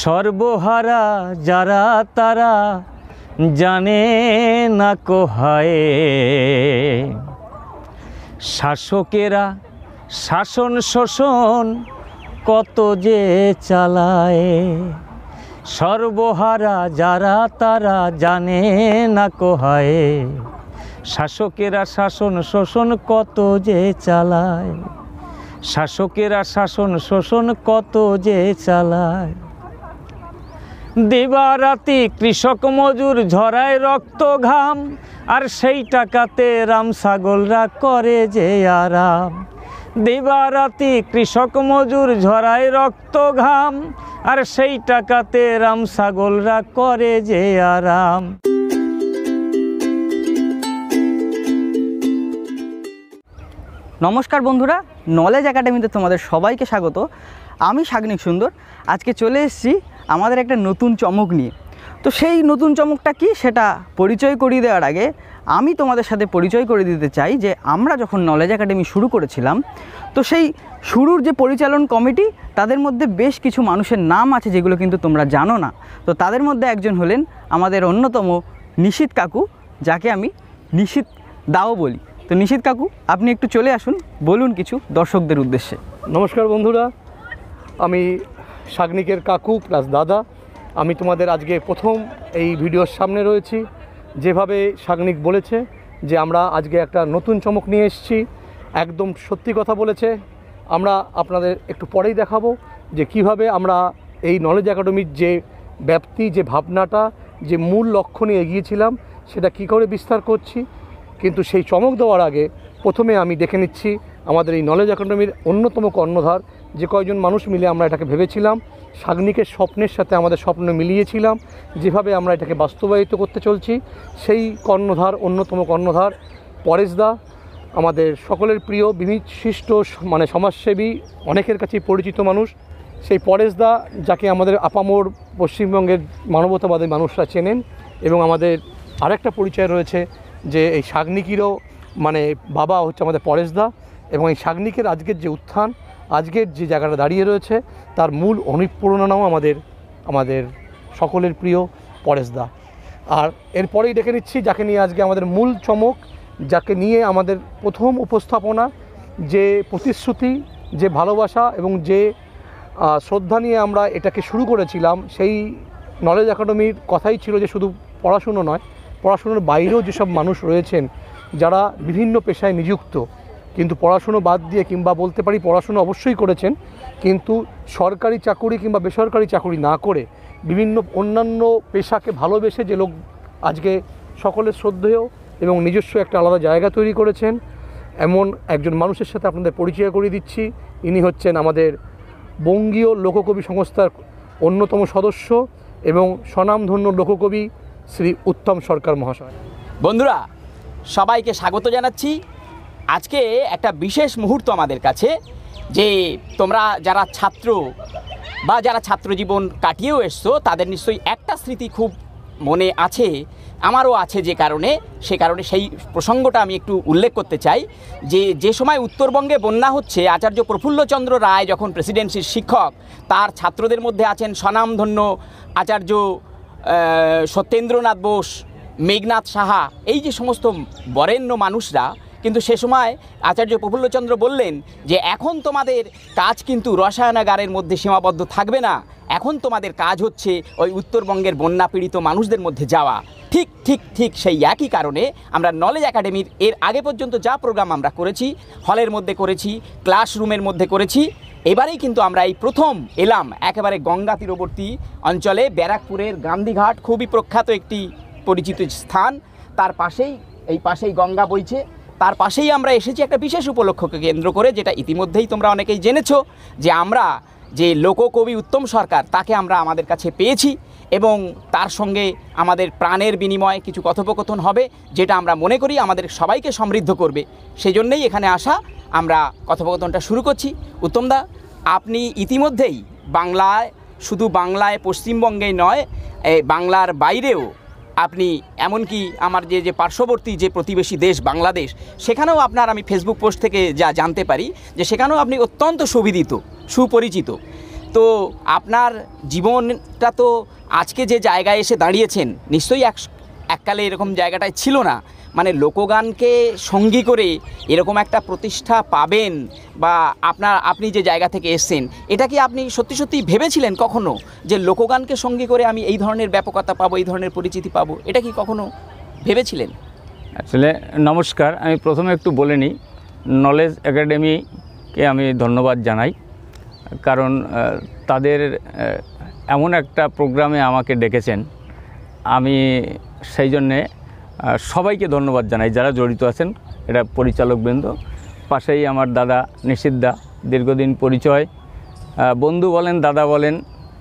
সর্বহারা যারা তারা জানে না কোহায়। শাসকেরা শাসন শোষণ কত যে চালায়। সর্বহারা যারা তারা জানে না কোহায়। শাসকেরা শাসন শোষণ কত যে চালায়। শাসকেরা শাসন শোষণ কত যে চালায়। দিবারাতি কৃষক মজুর ঝরায় রক্ত ঘাম, আর সেই টাকাতে রাম ছাগলরা করে যে আরাম। দিবারাতি কৃষক মজুর ঝরায় রক্ত ঘাম, আর সেই টাকাতে রাম ছাগলরা করে যে আরাম। নমস্কার বন্ধুরা নলেজ একাডেমিতে তোমাদের সবাইকে স্বাগত। আমি সাগ্নিক সুন্দর। আজকে চলে এসেছি আমাদের একটা নতুন চমক নিয়ে। তো সেই নতুন চমকটা কি? সেটা পরিচয় করিয়ে দেওয়ার আগে আমি তোমাদের সাথে পরিচয় করে দিতে চাই যে আমরা যখন নলেজ একাডেমি শুরু করেছিলাম, তো সেই শুরুর যে পরিচালন কমিটি, তাদের মধ্যে বেশ কিছু মানুষের নাম আছে যেগুলো কিন্তু তোমরা জানো না। তো তাদের মধ্যে একজন হলেন আমাদের অন্যতম নিশীত কাকু, যাকে আমি নিশীত দাও বলি। তো নিশীত কাকু, আপনি একটু চলে আসুন, বলুন কিছু দর্শকদের উদ্দেশ্যে। নমস্কার বন্ধুরা, আমি সাগনিকের কাকু প্লাস দাদা। আমি তোমাদের আজকে প্রথম এই ভিডিওর সামনে রয়েছি। যেভাবে সাগনিক বলেছে যে আমরা আজকে একটা নতুন চমক নিয়ে এসেছি, একদম সত্যি কথা বলেছে। আমরা আপনাদের একটু পরেই দেখাবো যে কীভাবে আমরা এই নলেজ একাডেমির যে ব্যাপ্তি, যে ভাবনাটা, যে মূল লক্ষ্য নিয়ে এগিয়েছিলাম, সেটা কি করে বিস্তার করছি। কিন্তু সেই চমক দেওয়ার আগে প্রথমে আমি দেখে নিচ্ছি আমাদের এই নলেজ একাডেমির অন্যতম কর্ণধার যে কয়জন মানুষ মিলে আমরা এটাকে ভেবেছিলাম, সাগ্নিকের স্বপ্নের সাথে আমাদের স্বপ্ন মিলিয়েছিলাম, যেভাবে আমরা এটাকে বাস্তবায়িত করতে চলছি। সেই কর্ণধার, অন্যতম কর্ণধার পরেশদা আমাদের সকলের প্রিয় বিশিষ্ট মানে সমাজসেবী, অনেকের কাছেই পরিচিত মানুষ। সেই পরেশদা যাকে আমাদের আপামোর পশ্চিমবঙ্গের মানবতাবাদী মানুষরা চেনেন, এবং আমাদের আরেকটা পরিচয় রয়েছে যে এই শাগনিকিরও মানে বাবা হচ্ছে আমাদের পরেশদা এবং এই শাগনিকের আজকের যে উত্থান আজকের যে জায়গাটা দাঁড়িয়ে রয়েছে, তার মূল অনুপ্রেরণাও আমাদের আমাদের সকলের প্রিয় পরেশদা আর এরপরেই ডেকে নিচ্ছি, যাকে নিয়ে আজকে আমাদের মূল চমক, যাকে নিয়ে আমাদের প্রথম উপস্থাপনা, যে প্রতিশ্রুতি, যে ভালোবাসা এবং যে শ্রদ্ধা নিয়ে আমরা এটাকে শুরু করেছিলাম, সেই নলেজ একাডেমির কথাই ছিল যে শুধু পড়াশুনো নয়, পড়াশুনোর বাইরেও যেসব মানুষ রয়েছেন, যারা বিভিন্ন পেশায় নিযুক্ত কিন্তু পড়াশুনো বাদ দিয়ে কিংবা বলতে পারি পড়াশুনো অবশ্যই করেছেন, কিন্তু সরকারি চাকুরি কিংবা বেসরকারি চাকুরি না করে বিভিন্ন অন্যান্য পেশাকে ভালোবেসে যে লোক আজকে সকলের শ্রদ্ধেয় এবং নিজস্ব একটা আলাদা জায়গা তৈরি করেছেন, এমন একজন মানুষের সাথে আপনাদের পরিচয় করিয়ে দিচ্ছি। ইনি হচ্ছেন আমাদের বঙ্গীয় লোককবি সংস্থার অন্যতম সদস্য এবং স্বনামধন্য লোককবি শ্রী উত্তম সরকার মহাশয়। বন্ধুরা, সবাইকে স্বাগত জানাচ্ছি। আজকে একটা বিশেষ মুহূর্ত আমাদের কাছে, যে তোমরা যারা ছাত্র বা যারা ছাত্র জীবন কাটিয়েও এসছো, তাদের নিশ্চয়ই একটা স্মৃতি খুব মনে আছে, আমারও আছে যে কারণে, সে কারণে সেই প্রসঙ্গটা আমি একটু উল্লেখ করতে চাই, যে যে সময় উত্তরবঙ্গে বন্যা হচ্ছে, আচার্য প্রফুল্লচন্দ্র রায় যখন প্রেসিডেন্সির শিক্ষক, তার ছাত্রদের মধ্যে আছেন স্বনামধন্য আচার্য সত্যেন্দ্রনাথ বোস, মেঘনাথ সাহা, এই যে সমস্ত বরেণ্য মানুষরা কিন্তু সে সময় আচার্য প্রফুল্লচন্দ্র বললেন যে এখন তোমাদের কাজ কিন্তু রসায়নাগারের মধ্যে সীমাবদ্ধ থাকবে না। এখন তোমাদের কাজ হচ্ছে ওই উত্তরবঙ্গের বন্যা পীড়িত মানুষদের মধ্যে যাওয়া। ঠিক ঠিক ঠিক সেই একই কারণে আমরা নলেজ একাডেমির এর আগে পর্যন্ত যা প্রোগ্রাম আমরা করেছি হলের মধ্যে করেছি ক্লাসরুমের মধ্যে করেছি, এবারেই কিন্তু আমরা এই প্রথম এলাম একেবারে গঙ্গা তীরবর্তী অঞ্চলে ব্যারাকপুরের গান্ধীঘাট, খুবই প্রখ্যাত একটি পরিচিত স্থান। তার পাশেই, এই পাশেই গঙ্গা বইছে। তার পাশেই আমরা এসেছি একটা বিশেষ উপলক্ষকে কেন্দ্র করে, যেটা ইতিমধ্যেই তোমরা অনেকেই জেনেছো যে আমরা যে লোককবি উত্তম সরকার, তাকে আমরা আমাদের কাছে পেয়েছি এবং তার সঙ্গে আমাদের প্রাণের বিনিময়ে কিছু কথোপকথন হবে, যেটা আমরা মনে করি আমাদের সবাইকে সমৃদ্ধ করবে। সেজন্যই এখানে আসা, আমরা কথোপকথনটা শুরু করছি। উত্তমদা আপনি ইতিমধ্যেই বাংলায়, শুধু বাংলায়, পশ্চিমবঙ্গেই নয় বাংলার বাইরেও আপনি এমনকি আমার যে যে পার্শ্ববর্তী যে প্রতিবেশী দেশ বাংলাদেশ, সেখানেও আপনার আমি ফেসবুক পোস্ট থেকে যা জানতে পারি যে, সেখানেও আপনি অত্যন্ত সুবিদিত সুপরিচিত। তো আপনার জীবনটা তো আজকে যে জায়গায় এসে দাঁড়িয়েছেন, নিশ্চয়ই এক, এককালে এরকম জায়গাটায় ছিল না। মানে লোকগানকে সঙ্গী করে এরকম একটা প্রতিষ্ঠা পাবেন বা আপনার, আপনি যে জায়গা থেকে এসছেন, এটা কি আপনি সত্যি সত্যি ভেবেছিলেন কখনো যে লোকগানকে সঙ্গী করে আমি এই ধরনের ব্যাপকতা পাবো, এই ধরনের পরিচিতি পাবো? এটা কি কখনো ভেবেছিলেন? আসলে নমস্কার, আমি প্রথমে একটু বলে নিই, নলেজ একাডেমিকে আমি ধন্যবাদ জানাই, কারণ তাদের এমন একটা প্রোগ্রামে আমাকে ডেকেছেন। আমি সেই জন্যে সবাইকে ধন্যবাদ জানাই যারা জড়িত আছেন। এটা পরিচালকবৃন্দ, পাশেই আমার দাদা নিষিদ্ধা, দীর্ঘদিন পরিচয়। বন্ধু বলেন, দাদা বলেন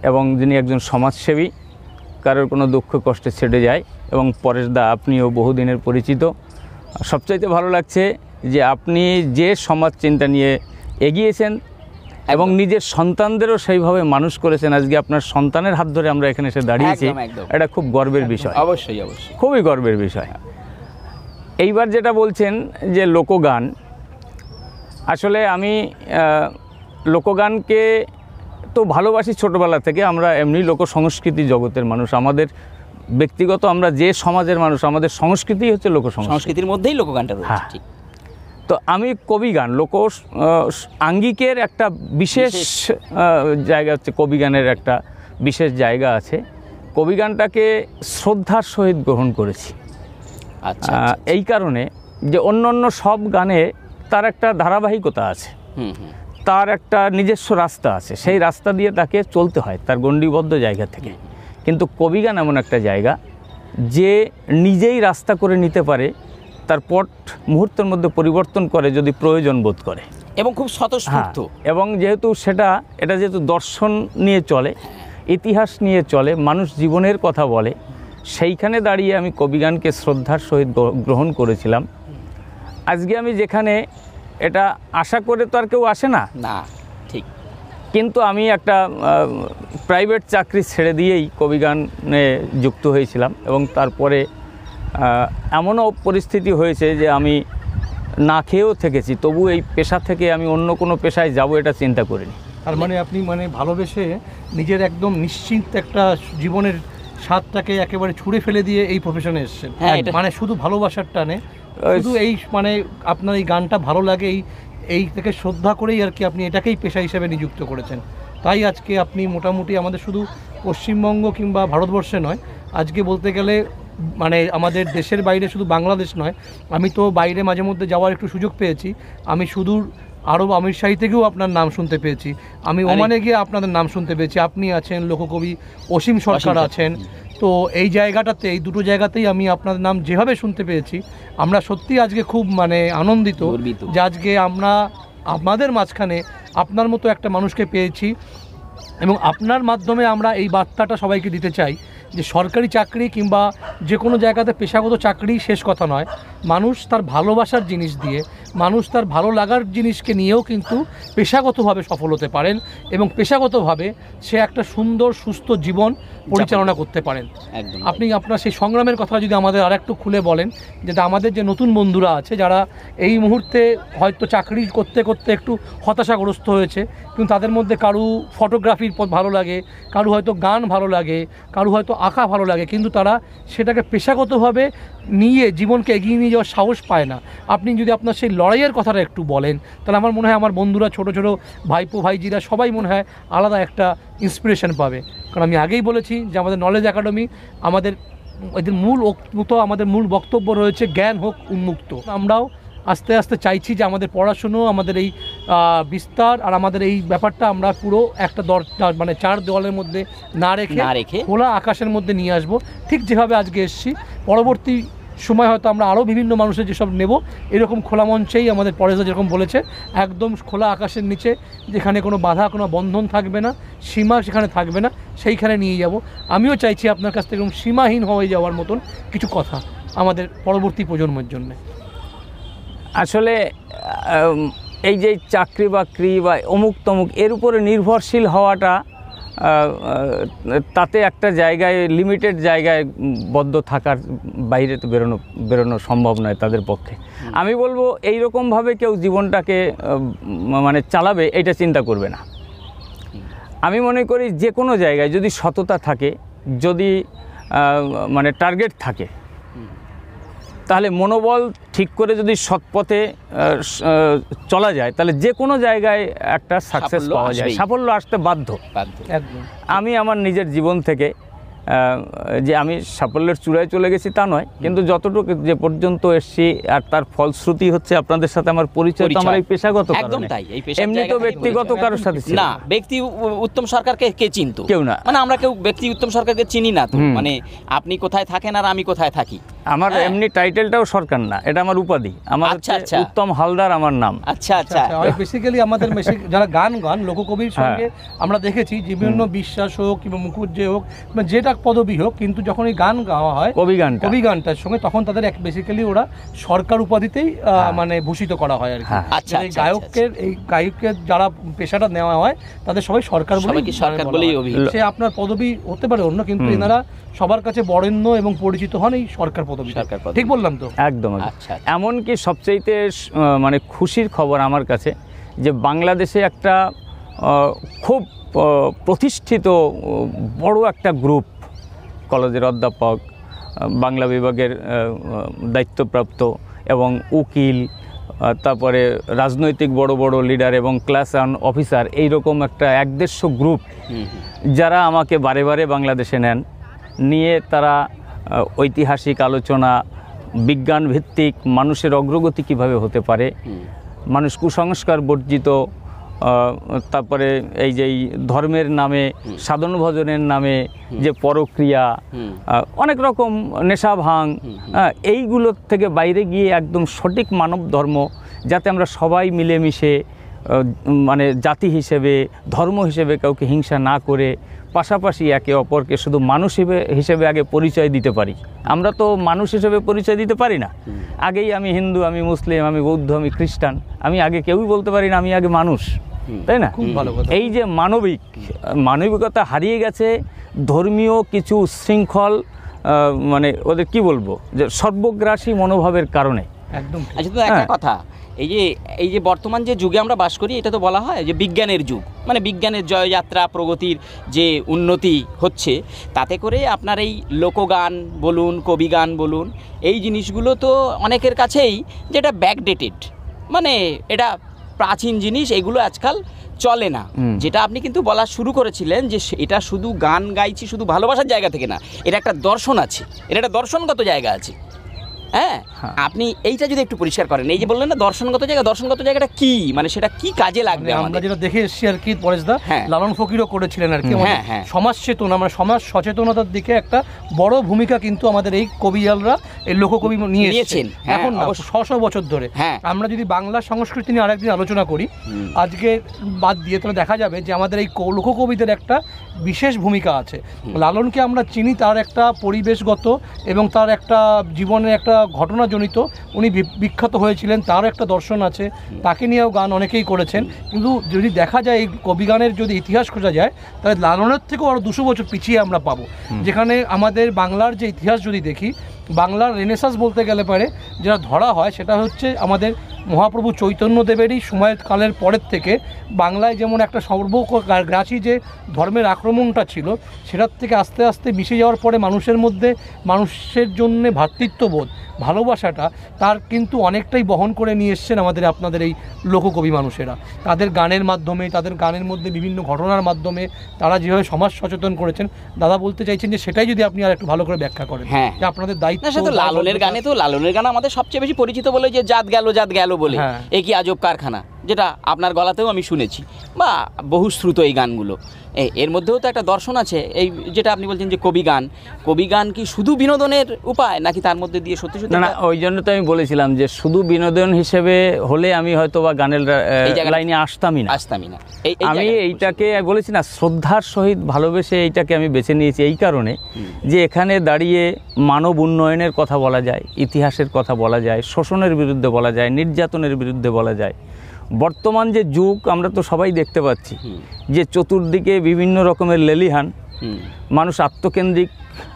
এবং যিনি একজন সমাজসেবী, কারোর কোনো দুঃখ কষ্টে ছেড়ে যায় এবং পরেশ দা আপনিও বহুদিনের পরিচিত। সবচাইতে ভালো লাগছে যে আপনি যে সমাজ চিন্তা নিয়ে এগিয়েছেন এবং নিজের সন্তানদেরও সেইভাবে মানুষ করেছেন। আজকে আপনার সন্তানের হাত ধরে আমরা এখানে এসে দাঁড়িয়েছি। এটা খুব গর্বের বিষয়। অবশ্যই অবশ্যই। খুবই গর্বের বিষয়। এইবার যেটা বলছেন যে লোকগান আসলে আমি লোকগানকে তো ভালোবাসি ছোটোবেলা থেকে। আমরা এমনি লোক সংস্কৃতি জগতের মানুষ। আমাদের ব্যক্তিগত আমরা যে সমাজের মানুষ আমাদের সংস্কৃতি হচ্ছে লোক সংস্কৃতির মধ্যেই লোকগানটা রয়েছে হ্যাঁ। ঠিক। তো আমি কবিগান লোক আঙ্গিকের একটা বিশেষ। জায়গা হচ্ছে কবিগানের একটা বিশেষ জায়গা আছে। কবিগানটাকে শ্রদ্ধার সহিত গ্রহণ করেছি। আচ্ছা এই কারণে যে অন্য অন্য সব গানে তার একটা ধারাবাহিকতা আছে। তার একটা নিজস্ব রাস্তা আছে। সেই রাস্তা দিয়ে তাকে চলতে হয় তার গণ্ডিবদ্ধ জায়গা থেকে। কিন্তু কবিগান এমন একটা জায়গা যে নিজেই রাস্তা করে নিতে পারে তার পট মুহূর্তের মধ্যে পরিবর্তন করে যদি প্রয়োজন বোধ করে। এবং খুব হ্যাঁ স্বতঃস্ফূর্ত এবং যেহেতু সেটা এটা যেহেতু দর্শন নিয়ে চলে ইতিহাস নিয়ে চলে মানুষ জীবনের কথা বলে সেইখানে দাঁড়িয়ে আমি কবিগানকে শ্রদ্ধার সহিত গ্রহণ করেছিলাম। আজকে আমি যেখানে এটা আশা করে তো আর কেউ আসে না। না ঠিক। কিন্তু আমি একটা প্রাইভেট চাকরি ছেড়ে দিয়েই কবিগানে যুক্ত হয়েছিলাম এবং তারপরে এমনও পরিস্থিতি হয়েছে যে আমি না খেয়েও থেকেছি তবু এই পেশা থেকে আমি অন্য কোনো পেশায় যাব এটা চিন্তা করিনি। তার মানে আপনি মানে ভালোবেসে নিজের একদম নিশ্চিন্ত একটা জীবনের স্বাদটাকে একেবারে ছুঁড়ে ফেলে দিয়ে এই প্রফেশনে এসেছেন। হ্যাঁ, মানে শুধু ভালোবাসার টানে শুধু এই মানে আপনার এই গানটা ভালো লাগে এই এই থেকে শ্রদ্ধা করেই আর কি আপনি এটাকেই পেশা হিসেবে নিযুক্ত করেছেন। তাই আজকে আপনি মোটামুটি আমাদের শুধু পশ্চিমবঙ্গ কিংবা ভারতবর্ষে নয় আজকে বলতে গেলে মানে আমাদের দেশের বাইরে শুধু বাংলাদেশ নয় আমি তো বাইরে মাঝে মধ্যে যাওয়ার একটু সুযোগ পেয়েছি। আমি সুদূর আরব আমির শাহী থেকেও আপনার নাম শুনতে পেয়েছি। আমি ওমানে গিয়ে আপনাদের নাম শুনতে পেয়েছি। আপনি আছেন লোককবি অসীম সরকার। আছেন। তো এই জায়গাটাতে এই দুটো জায়গাতেই আমি আপনাদের নাম যেভাবে শুনতে পেয়েছি আমরা সত্যি আজকে খুব মানে আনন্দিত। যে আজকে আমরা আমাদের মাঝখানে আপনার মতো একটা মানুষকে পেয়েছি এবং আপনার মাধ্যমে আমরা এই বার্তাটা সবাইকে দিতে চাই। যে সরকারি চাকরি কিংবা যে কোনো জায়গাতে পেশাগত চাকরি শেষ কথা নয়। মানুষ তার ভালোবাসার জিনিস দিয়ে মানুষ তার ভালো লাগার জিনিসকে নিয়েও কিন্তু পেশাগতভাবে সফল হতে পারেন এবং পেশাগতভাবে সে একটা সুন্দর সুস্থ জীবন পরিচালনা করতে পারেন। আপনি আপনার সেই সংগ্রামের কথা যদি আমাদের আর একটু খুলে বলেন যেটা আমাদের যে নতুন বন্ধুরা আছে যারা এই মুহূর্তে হয়তো চাকরি করতে করতে একটু হতাশাগ্রস্ত হয়েছে কিন্তু তাদের মধ্যে কারু ফটোগ্রাফির পথ ভালো লাগে কারু হয়তো গান ভালো লাগে কারু হয়তো আঁকা ভালো লাগে কিন্তু তারা সেটাকে পেশাগতভাবে নিয়ে জীবনকে এগিয়ে নিয়ে যাওয়ার সাহস পায় না। আপনি যদি আপনার সেই লড়াইয়ের কথাটা একটু বলেন। তাহলে আমার মনে হয় আমার বন্ধুরা ছোট ছোট ভাইপো ভাইজিরা সবাই মনে হয় আলাদা একটা ইন্সপিরেশন পাবে। কারণ আমি আগেই বলেছি যে আমাদের নলেজ একাডেমি আমাদের এদের মূল উক্ত আমাদের মূল বক্তব্য রয়েছে জ্ঞান হোক উন্মুক্ত। আমরাও আস্তে আস্তে চাইছি যে আমাদের পড়াশুনো আমাদের এই বিস্তার আর আমাদের এই ব্যাপারটা আমরা পুরো একটা দর মানে চার দেওয়ালের মধ্যে না রেখে না রেখে খোলা আকাশের মধ্যে নিয়ে আসব। ঠিক যেভাবে আজকে এসেছি পরবর্তী সময় হয়তো আমরা আরও বিভিন্ন মানুষের যেসব নেব, এরকম খোলা মঞ্চেই আমাদের পরেশদা যেরকম বলেছে, একদম খোলা আকাশের নিচে, যেখানে কোনো বাধা, কোনো বন্ধন থাকবে না, সীমা সেখানে থাকবে না, সেইখানে নিয়ে যাব। আমিও চাইছি আপনার কাছ থেকে সীমাহীন হয়ে যাওয়ার মতন কিছু কথা আমাদের পরবর্তী প্রজন্মের জন্য। আসলে এই যে চাকরি বাকরি বা অমুক তমুক এর উপরে নির্ভরশীল হওয়াটা তাতে একটা জায়গায় লিমিটেড জায়গায় বদ্ধ থাকার বাইরে তো বেরোনো বেরোনো সম্ভব নয় তাদের পক্ষে। আমি বলব এই রকমভাবে কেউ জীবনটাকে মানে চালাবে এটা চিন্তা করবে না। আমি মনে করি যে কোনো জায়গায় যদি সততা থাকে যদি মানে টার্গেট থাকে তাহলে মনোবল ঠিক করে যদি সৎপথে চলা যায় তাহলে যে কোনো জায়গায় একটা সাকসেস পাওয়া যায়। সাফল্য আসতে বাধ্য। বাধ্য। আমি আমার নিজের জীবন থেকে যে আমি সাফল্যের চূড়ায় চলে গেছি তা নয় কিন্তু যতটুকু যে পর্যন্ত এসছি আর তার ফলশ্রুতি হচ্ছে আপনাদের সাথে আমার পরিচয় আমার এই পেশাগত একদম তাই এই এমনি তো ব্যক্তিগত কারোর সাথে না ব্যক্তি উত্তম সরকারকে কে চিনতো? কেউ না। মানে আমরা কেউ ব্যক্তি উত্তম সরকারকে চিনি না তো। মানে আপনি কোথায় থাকেন আর আমি কোথায় থাকি? আমার হ্যাঁ। এমনি টাইটেলটাও সরকার না এটা আমার উপাধি আমার আচ্ছা, আচ্ছা। উত্তম হালদার আমার নাম আচ্ছা আচ্ছা বেসিক্যালি আমাদের বেসিক যারা গান গান লোককবির হ্যাঁ। সঙ্গে আমরা দেখেছি বিভিন্ন বিশ্বাস হোক কিংবা মুখুজ্জে হোক কিংবা যেটা পদবি হোক কিন্তু যখন এই গান গাওয়া হয় কবি গানটা কবি গানটার সঙ্গে তখন তাদের এক বেসিক্যালি ওরা সরকার উপাধিতেই আহ, হ্যাঁ। মানে ভূষিত করা হয় আর কি। আচ্ছা, এই আচ্ছা, গায়কের এই গায়কের যারা পেশাটা নেওয়া হয় তাদের সবাই সরকার বলে সরকার বলেই হয়। অভিহিত। সে আপনার পদবি হতে পারে অন্য কিন্তু এনারা সবার কাছে বরেণ্য এবং পরিচিত হন এই সরকার পদবি সরকার। ঠিক বললাম তো একদম। আচ্ছা, আচ্ছা। এমনকি সবচাইতে স- মানে খুশির খবর আমার কাছে যে বাংলাদেশে একটা খুব প্রতিষ্ঠিত বড় একটা গ্রুপ কলেজের অধ্যাপক বাংলা বিভাগের দায়িত্বপ্রাপ্ত এবং উকিল তারপরে রাজনৈতিক বড় বড় লিডার এবং ক্লাস ওয়ান অফিসার এইরকম একটা একদেড়শো গ্রুপ। যারা আমাকে বারে বারে বাংলাদেশে নেন নিয়ে তারা ঐতিহাসিক আলোচনা বিজ্ঞান ভিত্তিক মানুষের অগ্রগতি কীভাবে হতে পারে মানুষ কুসংস্কার বর্জিত তারপরে এই যে ধর্মের নামে সাধন ভজনের নামে যে পরক্রিয়া অনেক রকম নেশা ভাঙ হ্যাঁ, এইগুলোর থেকে বাইরে গিয়ে একদম সঠিক মানব ধর্ম যাতে আমরা সবাই মিলেমিশে মানে জাতি হিসেবে ধর্ম হিসেবে কাউকে হিংসা না করে পাশাপাশি একে অপরকে শুধু মানুষ হিসেবে হিসেবে আগে পরিচয় দিতে পারি। আমরা তো মানুষ হিসেবে পরিচয় দিতে পারি না। আগেই আমি হিন্দু আমি মুসলিম আমি বৌদ্ধ আমি খ্রিস্টান আমি আগে কেউই বলতে পারি না আমি আগে মানুষ। তাই না? এই যে মানবিক মানবিকতা হারিয়ে গেছে ধর্মীয় কিছু শৃঙ্খল মানে ওদের কি বলব? যে সর্বগ্রাসী মনোভাবের কারণে। একদম আচ্ছা তো একটা হ্যাঁ। কথা। এই যে এই যে বর্তমান যে যুগে আমরা বাস করি এটা তো বলা হয় যে বিজ্ঞানের যুগ। মানে বিজ্ঞানের জয়যাত্রা প্রগতির যে উন্নতি হচ্ছে তাতে করে আপনার এই লোকগান বলুন কবিগান বলুন এই জিনিসগুলো তো অনেকের কাছেই যেটা ব্যাকডেটেড মানে এটা প্রাচীন জিনিস এগুলো আজকাল চলে না। যেটা আপনি কিন্তু বলা শুরু করেছিলেন যে এটা শুধু গান গাইছি শুধু ভালোবাসার জায়গা থেকে না এটা একটা দর্শন আছে এটা একটা দর্শনগত জায়গা আছে। হ্যাঁ হ্যাঁ। আপনি এইটা যদি একটু পরিষ্কার করেন এই যে বললেন না দর্শনগত জায়গা দর্শনগত জায়গাটা কি মানে সেটা কি কাজে লাগবে মানে আমরা যেটা দেখে এসেছি আর কি পরেশদা হ্যাঁ। লালন ফকিরও করেছিলেন আর কি হ্যাঁ। সমাজ চেতনা মানে সমাজ সচেতনতার দিকে একটা বড় ভূমিকা কিন্তু আমাদের এই কবিয়ালরা এই লোককবি নিয়ে নিয়েছেন, এসেছেন এখন অবশ্যই। ছশো বছর ধরে। আমরা যদি বাংলা সংস্কৃতি নিয়ে আরেকদিন আলোচনা করি আজকে বাদ দিয়ে তাহলে দেখা যাবে যে আমাদের এই লোককবিদের একটা বিশেষ ভূমিকা আছে। লালনকে আমরা চিনি তার একটা পরিবেশগত এবং তার একটা জীবনের একটা ঘটনাজনিত। উনি বিখ্যাত হয়েছিলেন তার একটা দর্শন আছে তাকে নিয়েও গান অনেকেই করেছেন। কিন্তু যদি দেখা যায় এই কবিগানের যদি ইতিহাস খোঁজা যায় তাহলে লালনের থেকেও আরও দুশো বছর পিছিয়ে আমরা পাবো। যেখানে আমাদের বাংলার যে ইতিহাস যদি দেখি বাংলার রেনেসাস বলতে গেলে পারে যেটা ধরা হয় সেটা হচ্ছে আমাদের মহাপ্রভু চৈতন্যদেবেরই সময়ের কালের পরের থেকে বাংলায় যেমন একটা সর্বগ্রাসী যে ধর্মের আক্রমণটা ছিল সেটার থেকে আস্তে আস্তে মিশে যাওয়ার পরে মানুষের মধ্যে মানুষের জন্য ভ্রাতৃত্ববোধ ভালোবাসাটা তার কিন্তু অনেকটাই বহন করে নিয়ে এসছেন আমাদের আপনাদের এই লোককবি মানুষেরা। তাদের গানের মাধ্যমে তাদের গানের মধ্যে বিভিন্ন ঘটনার মাধ্যমে তারা যেভাবে সমাজ সচেতন করেছেন দাদা বলতে চাইছেন যে সেটাই যদি আপনি আর একটু ভালো করে ব্যাখ্যা করেন। হ্যাঁ। আপনাদের দায়িত্ব লালনের গানে তো লালনের গান আমাদের সবচেয়ে বেশি পরিচিত বলে যে জাত গেল জাত গেল বলে হ্যাঁ। এ কি আজব কারখানা? যেটা আপনার গলাতেও আমি শুনেছি। বা বহু শ্রুত এই গানগুলো। এর মধ্যেও তো একটা দর্শন আছে। এই যেটা আপনি বলছেন যে কবি গান কবি গান কি শুধু বিনোদনের উপায় নাকি তার মধ্যে দিয়ে সত্যি সত্যি না ওই জন্য তো আমি বলেছিলাম যে শুধু বিনোদন হিসেবে হলে আমি হয়তো বা গানের লাইনে আসতামই না। আসতামই না। আমি এইটাকে বলেছি না শ্রদ্ধার সহিত ভালোবেসে এইটাকে আমি বেছে নিয়েছি এই কারণে যে এখানে দাঁড়িয়ে মানব উন্নয়নের কথা বলা যায় ইতিহাসের কথা বলা যায় শোষণের বিরুদ্ধে বলা যায় নির্যাতনের বিরুদ্ধে বলা যায়। বর্তমান যে যুগ আমরা তো সবাই দেখতে পাচ্ছি যে চতুর্দিকে বিভিন্ন রকমের লেলিহান। মানুষ আত্মকেন্দ্রিক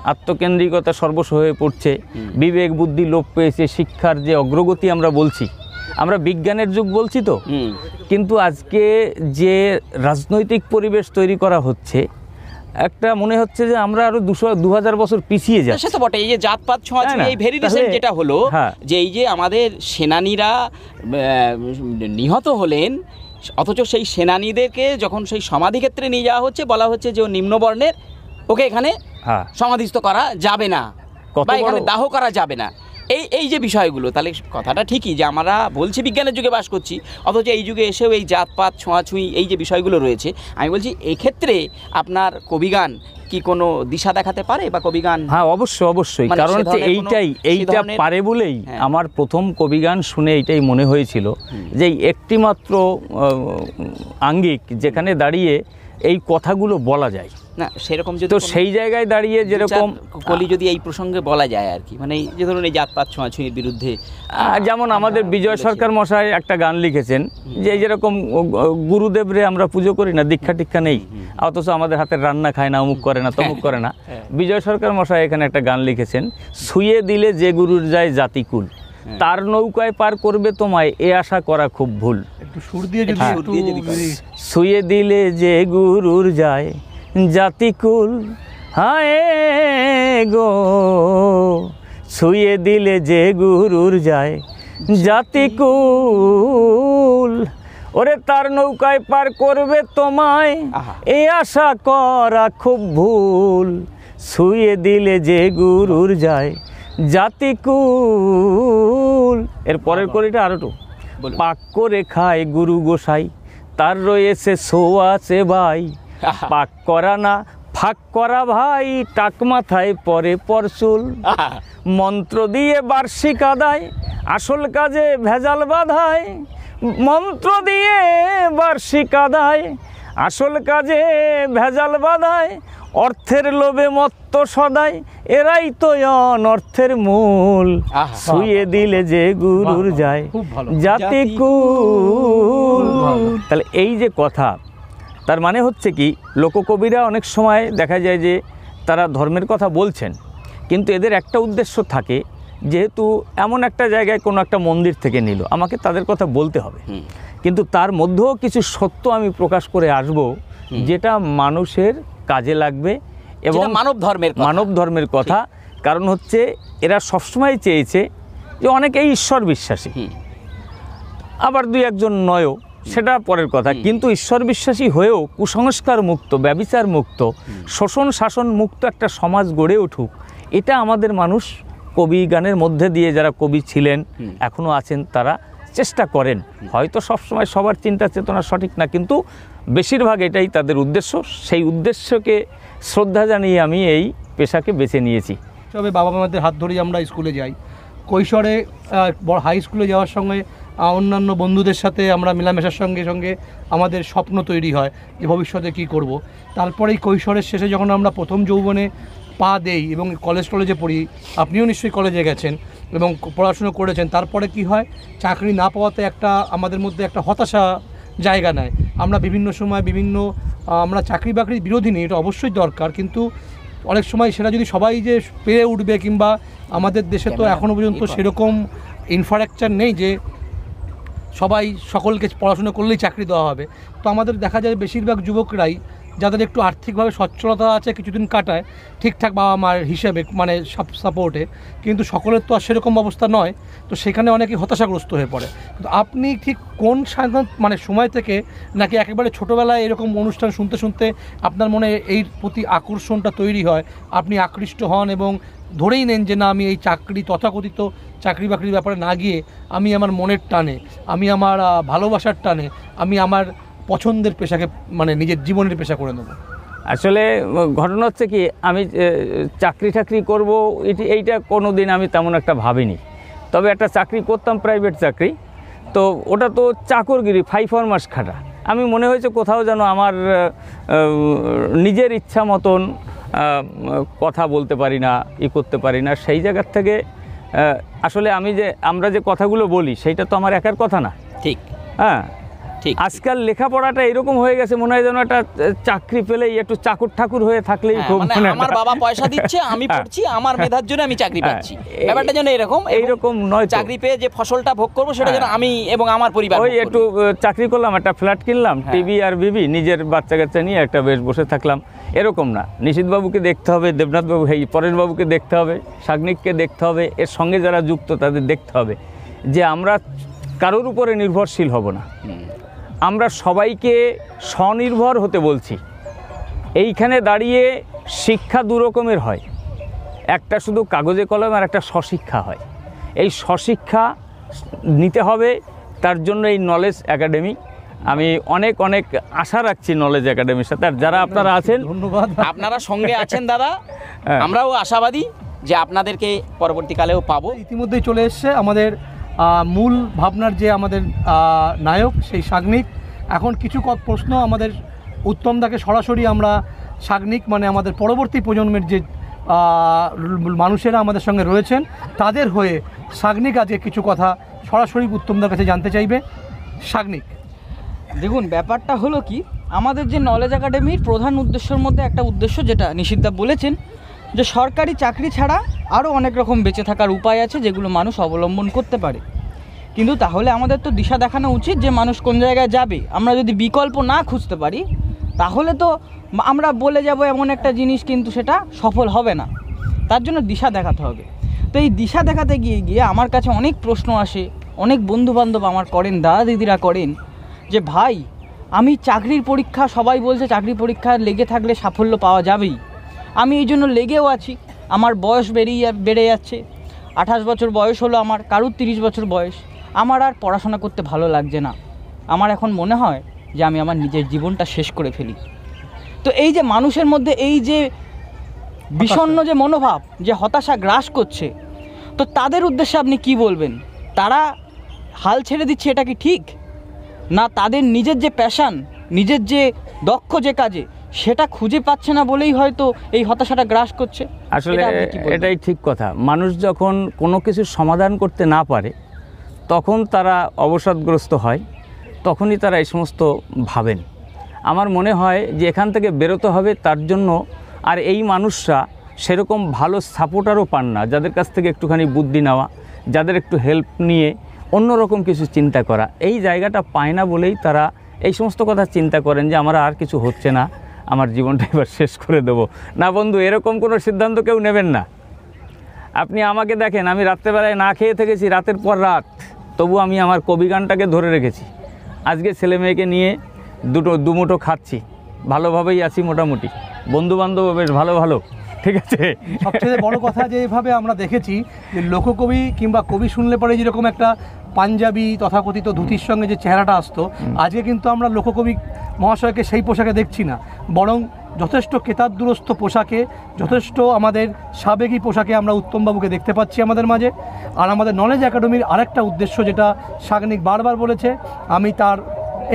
আত্মকেন্দ্রিকতা সর্বস্ব হয়ে পড়ছে। বিবেক বুদ্ধি লোপ পেয়েছে শিক্ষার যে অগ্রগতি আমরা বলছি। আমরা বিজ্ঞানের যুগ বলছি তো। কিন্তু আজকে যে রাজনৈতিক পরিবেশ তৈরি করা হচ্ছে একটা মনে হচ্ছে যে আমরা আরও দুশো দু হাজার বছর পিছিয়ে যাই সে তো বটে এই যে জাতপাত ছোঁয়াছুঁই এই ভেরি রিসেন্ট যেটা হলো হ্যাঁ। যে এই যে আমাদের সেনানীরা নিহত হলেন অথচ সেই সেনানীদেরকে যখন সেই সমাধিক্ষেত্রে নিয়ে যাওয়া হচ্ছে বলা হচ্ছে যে ও নিম্নবর্ণের ওকে এখানে হ্যাঁ। সমাধিস্থ করা যাবে না বা এখানে দাহ করা যাবে না। এই এই যে বিষয়গুলো তাহলে কথাটা ঠিকই যে আমরা বলছি বিজ্ঞানের যুগে বাস করছি অথচ এই যুগে এসেও এই জাতপাত ছোঁয়াছুঁই এই যে বিষয়গুলো রয়েছে আমি বলছি এক্ষেত্রে আপনার কবিগান কি কোনো দিশা দেখাতে পারে বা কবিগান হ্যাঁ অবশ্যই অবশ্যই মানে কারণ হচ্ছে এইটাই এইটা পারে বলেই হ্যাঁ। আমার প্রথম কবিগান শুনে এইটাই মনে হয়েছিল যে একটিমাত্র আঙ্গিক যেখানে দাঁড়িয়ে এই কথাগুলো বলা যায়। না সেরকম যদি তো সেই জায়গায় দাঁড়িয়ে যেরকম কলি যদি এই প্রসঙ্গে বলা যায় আর কি। মানে যে ধরুন এই জাতপাত ছোঁয়াছুঁয়ের বিরুদ্ধে যেমন আমাদের বিজয় সরকার মশাই একটা গান লিখেছেন যে এই যেরকম গুরুদেবরে আমরা পুজো করি না দীক্ষা টিক্ষা নেই। অথচ আমাদের হাতের রান্না খায় না অমুক করে না তমুক করে না। হ্যাঁ। বিজয় সরকার মশাই এখানে একটা গান লিখেছেন শুয়ে দিলে যে গুরুর যায় জাতিকুল। তার নৌকায় পার করবে তোমায় এ আশা করা খুব ভুল। হ্যাঁ, শুয়ে দিলে যে গুরুর যায় জাতিকুল হায় গো। শুয়ে দিলে যে গুরুর যায় জাতিকুল। ওরে তার নৌকায় পার করবে তোমায় এ আশা করা খুব ভুল। শুয়ে দিলে যে গুরুর যায় জাতিকুল। এর পরের করিটা আরও একটু। পাক করে খায় গুরু গোসাই তার রয়েছে সোয়াছে ভাই। পাক করা না ফাঁক করা ভাই টাক মাথায় পরে পরশুল মন্ত্র দিয়ে বার্ষিক আদায় আসল কাজে ভেজাল বাধায়। মন্ত্র দিয়ে বার্ষিক আদায় আসল কাজে ভেজাল বাধায়। অর্থের লোভে মত্ত সদায় এরাই তো অনর্থের মূল। শুয়ে দিলে যে গুরুর যায় জাতি ভালো। তাহলে এই যে কথা তার মানে হচ্ছে কি লোককবিরা অনেক সময় দেখা যায় যে তারা ধর্মের কথা বলছেন কিন্তু এদের একটা উদ্দেশ্য থাকে যেহেতু এমন একটা জায়গায় কোনো একটা মন্দির থেকে নিল আমাকে তাদের কথা বলতে হবে। কিন্তু তার মধ্যেও কিছু সত্য আমি প্রকাশ করে আসব যেটা মানুষের কাজে লাগবে এবং মানব ধর্মের কথা। মানব ধর্মের কথা। কারণ হচ্ছে এরা সবসময় চেয়েছে যে অনেকেই ঈশ্বর বিশ্বাসী। আবার দুই একজন নয়ও সেটা পরের কথা। কিন্তু ঈশ্বর বিশ্বাসী হয়েও কুসংস্কার মুক্ত ব্যবিচার মুক্ত শোষণ শাসন মুক্ত একটা সমাজ গড়ে উঠুক এটা আমাদের মানুষ কবি গানের মধ্যে দিয়ে যারা কবি ছিলেন এখনও আছেন তারা চেষ্টা করেন। হয়তো সবসময় সবার চিন্তা চেতনা সঠিক না কিন্তু বেশিরভাগ এটাই তাদের উদ্দেশ্য। সেই উদ্দেশ্যকে শ্রদ্ধা জানিয়ে আমি এই পেশাকে বেছে নিয়েছি। তবে বাবা মাদের হাত ধরেই আমরা স্কুলে যাই। কৈশোরে হাই স্কুলে যাওয়ার সঙ্গে অন্যান্য বন্ধুদের সাথে আমরা মেলামেশার সঙ্গে সঙ্গে আমাদের স্বপ্ন তৈরি হয় যে ভবিষ্যতে কী করব। তারপরেই কৈশোরের শেষে যখন আমরা প্রথম যৌবনে পা দেই এবং কলেজ টলেজে পড়ি, আপনিও নিশ্চয়ই কলেজে গেছেন এবং পড়াশুনো করেছেন, তারপরে কি হয়? চাকরি না পাওয়াতে একটা আমাদের মধ্যে একটা হতাশা জায়গা নেয়। আমরা বিভিন্ন সময় বিভিন্ন আমরা চাকরি বাকরির বিরোধী নেই এটা অবশ্যই দরকার। কিন্তু অনেক সময় সেটা যদি সবাই যে পেরে উঠবে কিংবা আমাদের দেশে তো এখনও পর্যন্ত সেরকম ইনফ্রাস্ট্রাকচার নেই যে সবাই সকলকে পড়াশুনো করলেই চাকরি দেওয়া হবে। তো আমাদের দেখা যায় বেশিরভাগ যুবকরাই যাদের একটু আর্থিকভাবে সচ্ছলতা আছে, কিছুদিন কাটায়, ঠিকঠাক বাবা মার হিসেবে মানে সাপোর্টে কিন্তু সকলের তো আর সেরকম অবস্থা নয়। তো সেখানে অনেকেই হতাশাগ্রস্ত হয়ে পড়ে। কিন্তু আপনি ঠিক কোন সাধারণ মানে সময় থেকে নাকি একেবারে ছোটোবেলায় এরকম অনুষ্ঠান শুনতে শুনতে আপনার মনে এই প্রতি আকর্ষণটা তৈরি হয়? আপনি আকৃষ্ট হন এবং ধরেই নেন যে, না, আমি এই চাকরি তথাকথিত চাকরি বাকরির ব্যাপারে না গিয়ে আমি আমার মনের টানে, আমি আমার ভালোবাসার টানে, আমি আমার পছন্দের পেশাকে মানে নিজের জীবনের পেশা করে নেব। আসলে ঘটনা হচ্ছে কি আমি চাকরি টাকরি করব এটি এইটা কোনো দিন আমি তেমন একটা ভাবিনি। তবে একটা চাকরি করতাম প্রাইভেট চাকরি। তো ওটা তো চাকরগিরি ফাইভ ফর মাস খাটা। আমি মনে হয়েছে কোথাও যেন আমার নিজের ইচ্ছা মতন কথা বলতে পারি না ই করতে পারি না। সেই জায়গার থেকে আসলে আমি যে আমরা যে কথাগুলো বলি সেইটা তো আমার একার কথা না। ঠিক। হ্যাঁ ঠিক। আজকাল লেখাপড়াটা এরকম হয়ে গেছে মনে হয় যেন একটা চাকরি পেলেই একটু চাকর ঠাকুর হয়ে থাকলেই হ্যাঁ, খুব মানে আমার বাবা পয়সা দিচ্ছে আমি হ্যাঁ। পড়ছি আমার মেধার জন্য আমি চাকরি হ্যাঁ, পাচ্ছি। ব্যাপারটা যেন এরকম এইরকম নয় চাকরি পেয়ে যে ফসলটা ভোগ করব সেটা যেন হ্যাঁ। আমি এবং আমার পরিবার ওই একটু চাকরি করলাম একটা ফ্ল্যাট কিনলাম হ্যাঁ। টিভি আর বিবি নিজের বাচ্চা কাচ্চা নিয়ে একটা বেশ বসে থাকলাম। এরকম না। নিশীথ বাবুকে দেখতে হবে দেবনাথ বাবু এই পরেশ বাবুকে দেখতে হবে সাগ্নিককে দেখতে হবে এর সঙ্গে যারা যুক্ত তাদের দেখতে হবে। যে আমরা কারোর উপরে নির্ভরশীল হব না। আমরা সবাইকে স্বনির্ভর হতে বলছি। এইখানে দাঁড়িয়ে শিক্ষা দু রকমের হয়। একটা শুধু কাগজে কলম আর একটা স্বশিক্ষা হয়। এই স্বশিক্ষা নিতে হবে তার জন্য এই নলেজ একাডেমি আমি অনেক অনেক আশা রাখছি নলেজ একাডেমির সাথে। আর যারা আপনারা আছেন ধন্যবাদ। আপনারা সঙ্গে আছেন দাদা। হ্যাঁ। আমরাও আশাবাদী যে আপনাদেরকে পরবর্তীকালেও পাবো। ইতিমধ্যেই চলে এসছে আমাদের মূল ভাবনার যে আমাদের নায়ক সেই সাগ্নিক। এখন কিছু প্রশ্ন আমাদের উত্তমদাকে সরাসরি আমরা সাগ্নিক মানে আমাদের পরবর্তী প্রজন্মের যে মানুষেরা আমাদের সঙ্গে রয়েছেন, তাদের হয়ে সাগ্নিক আজকে কিছু কথা সরাসরি উত্তমদার কাছে জানতে চাইবে। সাগ্নিক। দেখুন, ব্যাপারটা হলো কি, আমাদের যে নলেজ একাডেমির প্রধান উদ্দেশ্যের মধ্যে একটা উদ্দেশ্য যেটা নিষিদ্ধা বলেছেন যে সরকারি চাকরি ছাড়া আরও অনেক রকম বেঁচে থাকার উপায় আছে যেগুলো মানুষ অবলম্বন করতে পারে। কিন্তু তাহলে আমাদের তো দিশা দেখানো উচিত যে মানুষ কোন জায়গায় যাবে। আমরা যদি বিকল্প না খুঁজতে পারি, তাহলে তো আমরা বলে যাব এমন একটা জিনিস কিন্তু সেটা সফল হবে না। তার জন্য দিশা দেখাতে হবে। তো এই দিশা দেখাতে গিয়ে গিয়ে আমার কাছে অনেক প্রশ্ন আসে, অনেক বন্ধুবান্ধব আমার করেন দাদা দিদিরা করেন যে, ভাই, আমি চাকরির পরীক্ষা, সবাই বলছে চাকরি পরীক্ষা লেগে থাকলে সাফল্য পাওয়া যাবেই। আমি এই জন্য লেগেও আছি। আমার বয়স বেরিয়ে বেড়ে যাচ্ছে। আঠাশ বছর বয়স হলো আমার, কারুর তিরিশ বছর বয়স। আমার আর পড়াশোনা করতে ভালো লাগছে না। আমার এখন মনে হয় যে আমি আমার নিজের জীবনটা শেষ করে ফেলি। তো এই যে মানুষের মধ্যে এই যে বিষণ্ণ যে মনোভাব, যে হতাশা গ্রাস করছে, তো তাদের উদ্দেশ্যে আপনি কি বলবেন? তারা হাল ছেড়ে দিচ্ছে এটা কি ঠিক? না তাদের নিজের যে প্যাশান নিজের যে দক্ষ যে কাজে সেটা খুঁজে পাচ্ছে না বলেই হয়তো এই হতাশাটা গ্রাস করছে। আসলে? এটাই ঠিক কথা। মানুষ যখন কোনো কিছু সমাধান করতে না পারে তখন তারা অবসাদগ্রস্ত হয় তখনই তারা এই সমস্ত ভাবেন। আমার মনে হয় যে এখান থেকে বেরোতে হবে তার জন্য আর এই মানুষরা সেরকম ভালো সাপোর্টারও পান না যাদের কাছ থেকে একটুখানি বুদ্ধি নেওয়া যাদের একটু হেল্প নিয়ে অন্যরকম কিছু চিন্তা করা। এই জায়গাটা পায় না বলেই তারা এই সমস্ত কথা চিন্তা করেন যে আমার আর কিছু হচ্ছে না। আমার জীবনটা এবার শেষ করে দেবো। না বন্ধু, এরকম কোনো সিদ্ধান্ত কেউ নেবেন না। আপনি আমাকে দেখেন, আমি রাত্রেবেলায় না খেয়ে থেকেছি, রাতের পর রাত। তবু আমি আমার কবি গানটাকে ধরে রেখেছি। আজকে ছেলে মেয়েকে নিয়ে দুটো দুমুটো খাচ্ছি। ভালোভাবেই আছি মোটামুটি। বন্ধু বান্ধব বেশ ভালো ভালো। ঠিক আছে? সবচেয়ে বড় কথা যে এভাবে আমরা দেখেছি যে লোককবি কিংবা কবি শুনলে পরে যেরকম একটা পাঞ্জাবি তথাকথিত ধুতির সঙ্গে যে চেহারাটা আসতো আজকে কিন্তু আমরা লোককবি মহাশয়কে সেই পোশাকে দেখছি না। বরং যথেষ্ট কেতাদুরস্থ পোশাকে যথেষ্ট আমাদের সাবেকি পোশাকে আমরা উত্তমবাবুকে দেখতে পাচ্ছি আমাদের মাঝে। আর আমাদের নলেজ একাডেমির আরেকটা উদ্দেশ্য যেটা সাগনিক বারবার বলেছে আমি তার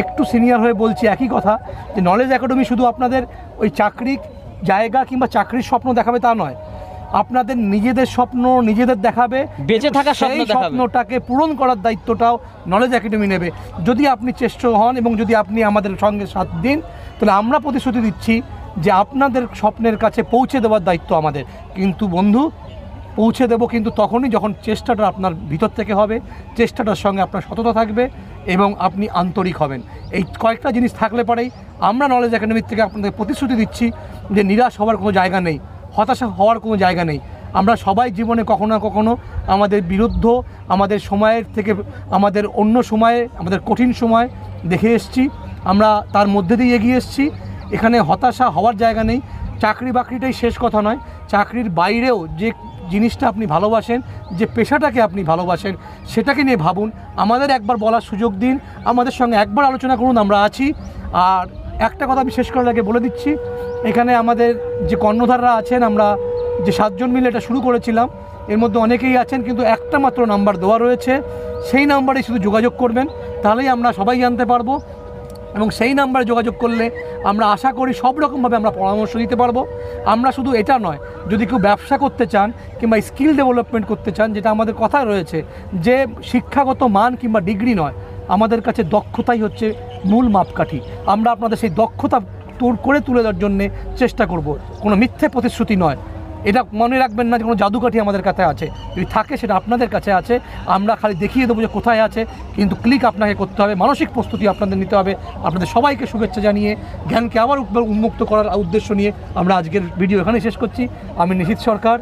একটু সিনিয়র হয়ে বলছি একই কথা যে নলেজ একাডেমি শুধু আপনাদের ওই চাকরি জায়গা কিংবা চাকরির স্বপ্ন দেখাবে তা নয়। আপনাদের নিজেদের স্বপ্ন নিজেদের দেখাবে বেঁচে থাকার সেই স্বপ্নটাকে পূরণ করার দায়িত্বটাও নলেজ একাডেমি নেবে। যদি আপনি চেষ্ট হন এবং যদি আপনি আমাদের সঙ্গে সাথ দিন তাহলে আমরা প্রতিশ্রুতি দিচ্ছি যে আপনাদের স্বপ্নের কাছে পৌঁছে দেওয়ার দায়িত্ব আমাদের। কিন্তু বন্ধু পৌঁছে দেবো কিন্তু তখনই যখন চেষ্টাটা আপনার ভিতর থেকে হবে চেষ্টাটার সঙ্গে আপনার সততা থাকবে এবং আপনি আন্তরিক হবেন। এই কয়েকটা জিনিস থাকলে পরেই আমরা নলেজ একাডেমির থেকে আপনাদের প্রতিশ্রুতি দিচ্ছি যে নিরাশ হওয়ার কোনো জায়গা নেই। হতাশা হওয়ার কোনো জায়গা নেই। আমরা সবাই জীবনে কখনো না কখনো আমাদের বিরুদ্ধ, আমাদের সময়ের থেকে আমাদের অন্য সময়ে, আমাদের কঠিন সময় দেখে এসছি। আমরা তার মধ্যে দিয়ে এগিয়ে এসছি। এখানে হতাশা হওয়ার জায়গা নেই। চাকরি বাকরিটাই শেষ কথা নয়। চাকরির বাইরেও যে জিনিসটা আপনি ভালোবাসেন, যে পেশাটাকে আপনি ভালোবাসেন, সেটাকে নিয়ে ভাবুন। আমাদের একবার বলার সুযোগ দিন। আমাদের সঙ্গে একবার আলোচনা করুন। আমরা আছি। আর একটা কথা আমি শেষ করার আগে বলে দিচ্ছি। এখানে আমাদের যে কর্ণধাররা আছেন, আমরা যে সাতজন মিলে এটা শুরু করেছিলাম, এর মধ্যে অনেকেই আছেন, কিন্তু একটা মাত্র নাম্বার দেওয়া রয়েছে। সেই নাম্বারে শুধু যোগাযোগ করবেন, তাহলেই আমরা সবাই জানতে পারব। এবং সেই নাম্বারে যোগাযোগ করলে আমরা আশা করি সব রকমভাবে আমরা পরামর্শ দিতে পারব। আমরা শুধু এটা নয়, যদি কেউ ব্যবসা করতে চান কিংবা স্কিল ডেভেলপমেন্ট করতে চান, যেটা আমাদের কথা রয়েছে, যে শিক্ষাগত মান কিংবা ডিগ্রি নয় আমাদের কাছে দক্ষতাই হচ্ছে মূল মাপকাঠি। আমরা আপনাদের সেই দক্ষতা তোর করে তুলে দেওয়ার জন্যে চেষ্টা করব। কোনো মিথ্যে প্রতিশ্রুতি নয়। এটা মনে রাখবেন না যে কোনো জাদুকাঠি আমাদের কাছে আছে। যদি থাকে সেটা আপনাদের কাছে আছে। আমরা খালি দেখিয়ে দেবো যে কোথায় আছে। কিন্তু ক্লিক আপনাকে করতে হবে। মানসিক প্রস্তুতি আপনাদের নিতে হবে। আপনাদের সবাইকে শুভেচ্ছা জানিয়ে, জ্ঞানকে আবার উন্মুক্ত করার উদ্দেশ্য নিয়ে আমরা আজকের ভিডিও এখানে শেষ করছি। আমি নিশিত সরকার।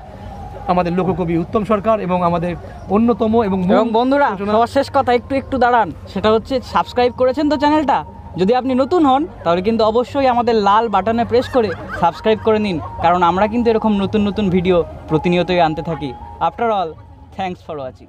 আমাদের লোককবি উত্তম সরকার এবং আমাদের অন্যতম এবং এবং বন্ধুরা শেষ কথা একটু একটু দাঁড়ান। সেটা হচ্ছে সাবস্ক্রাইব করেছেন তো চ্যানেলটা যদি আপনি নতুন হন তাহলে কিন্তু অবশ্যই আমাদের লাল বাটনে প্রেস করে সাবস্ক্রাইব করে নিন। কারণ আমরা কিন্তু এরকম নতুন নতুন ভিডিও প্রতিনিয়তই আনতে থাকি। After all thanks for watching